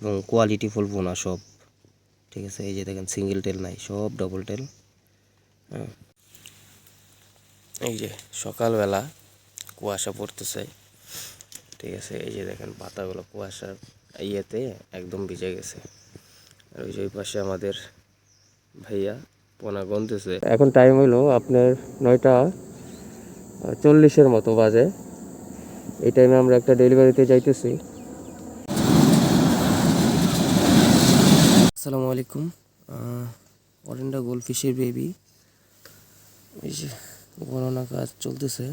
এবং quality full পোনা সব। ঠিক আছে, এই যে দেখেন সিঙ্গেল টেল নাই, সব ডবল টেল হ্যাঁ। এই যে, সকালবেলা কুয়াশা পড়তেছে। ঠিক আছে, এই যে দেখেন, পাতাগুলো কুয়াশার ইয়েতে একদম ভিজে গেছে। আর ওই যে ওই পাশে আমাদের ভাইয়া পোনা গনতেছে এখন টাইম হলো আপনার নয়টা চল্লিশের মতো বাজে। এই টাইমে আমরা একটা ডেলিভারিতে যাইতেছি। আসসালামু আলাইকুম। অরেন্ডা গোলফিশের বেবি এই যে, গণনা কাজ চলতেছে।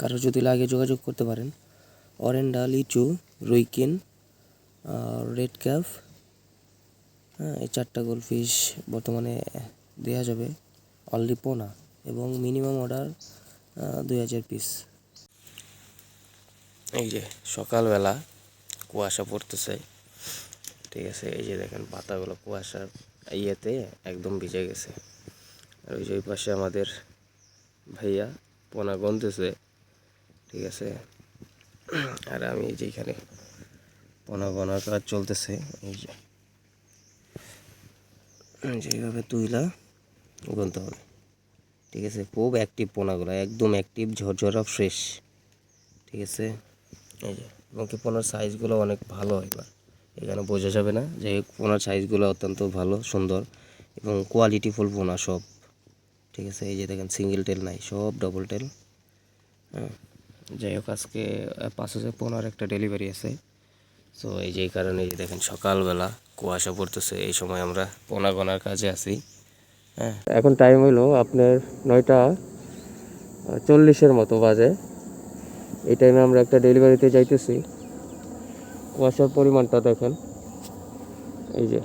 কারও যদি লাগে যোগাযোগ করতে পারেন। অরেন্ডা লিচু, রুইকিন রেড ক্যাফ। হ্যাঁ এই চারটা গোলফিশ বর্তমানে দেওয়া যাবে। অনলি পোনা এবং মিনিমাম অর্ডার দুই হাজার পিস। এই যে, সকালবেলা কুয়াশা পড়তেছে। ঠিক আছে, এই যে দেখেন পাতাগুলো কুয়াশার ইয়েতে একদম ভিজে গেছে। আর ওই যে ওই পাশে আমাদের ভাইয়া পোনা গনতেছে ঠিক আছে? আর আমি এই যে পোনা গনার কাজ চলতেছে, এই যে। যেভাবে তুইলা গুনতে হবে, ঠিক আছে? খুব অ্যাক্টিভ পোনাগুলো, একদম অ্যাক্টিভ ঝরঝরা ফ্রেশ ঠিক আছে? এই যে, এবং কি পোনার সাইজগুলো অনেক ভালো এবার এখানে বোঝা যাবে না যে পোনার সাইজগুলো অত্যন্ত ভালো, সুন্দর এবং কোয়ালিটি ফুল পোনা সব। ঠিক আছে, এই যে দেখেন সিঙ্গেল টেল নাই, সব ডবল টেল হ্যাঁ যাই হোক, আজকে পাঁচ হাজার পোনার একটা ডেলিভারি আছে। সো এই যে কারণে এই যে দেখেন, সকালবেলা কুয়াশা পড়তেছে, এই সময় আমরা পোনা গোনার কাজে আছি। হ্যাঁ এখন টাইম হলো আপনার নয়টা চল্লিশের মতো বাজে। এই টাইমে আমরা একটা ডেলিভারিতে যাইতেছি। কুয়াশার পরিমাণটা দেখেন। এই যে,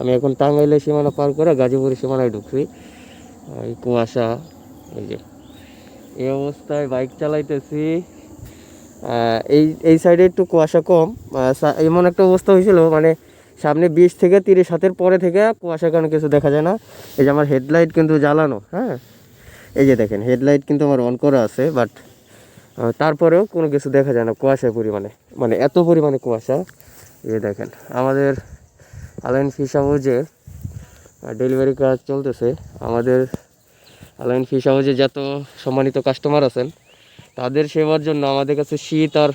আমি এখন টাঙ্গাইলের সীমানা পার করে গাজীপুরের সীমানায় ঢুকছি। এই কুয়াশা, এই যে, এই অবস্থায় বাইক চালাইতেছি। এই এই সাইডে একটু কুয়াশা কম। এমন একটা অবস্থা হয়েছিল মানে সামনে বিশ থেকে তিরিশ হাতের পরে থেকে কুয়াশার কারণে কিছু দেখা যায় না। এই যে আমার হেডলাইট কিন্তু জ্বালানো হ্যাঁ? এই যে দেখেন, হেডলাইট কিন্তু আমার অন করা আছে বাট তারপরেও কোনো কিছু দেখা যায় না কুয়াশার পরিমাণে। মানে এত পরিমাণে কুয়াশা। যে দেখেন, আমাদের আলাইন হাউজে ডেলিভারি কাজ চলতেছে। আমাদের আলাইন হাউজে যত সম্মানিত কাস্টমার আছেন, তাদের সেবার জন্য আমাদের কাছে শীত আর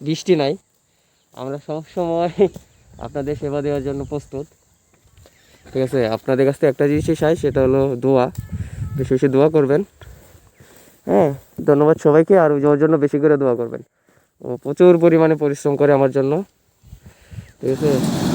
বৃষ্টি নাই। আমরা সব সময় আপনাদের সেবা দেওয়ার জন্য প্রস্তুত। ঠিক আছে, আপনাদের কাছ থেকে একটা জিনিসই চাই, সেটা হলো দোয়া। বেশি বেশি দোয়া করবেন। হ্যাঁ ধন্যবাদ সবাইকে আর ওর জন্য বেশি করে দোয়া করবেন। ও প্রচুর পরিমাণে পরিশ্রম করে আমার জন্য। ঠিক আছে?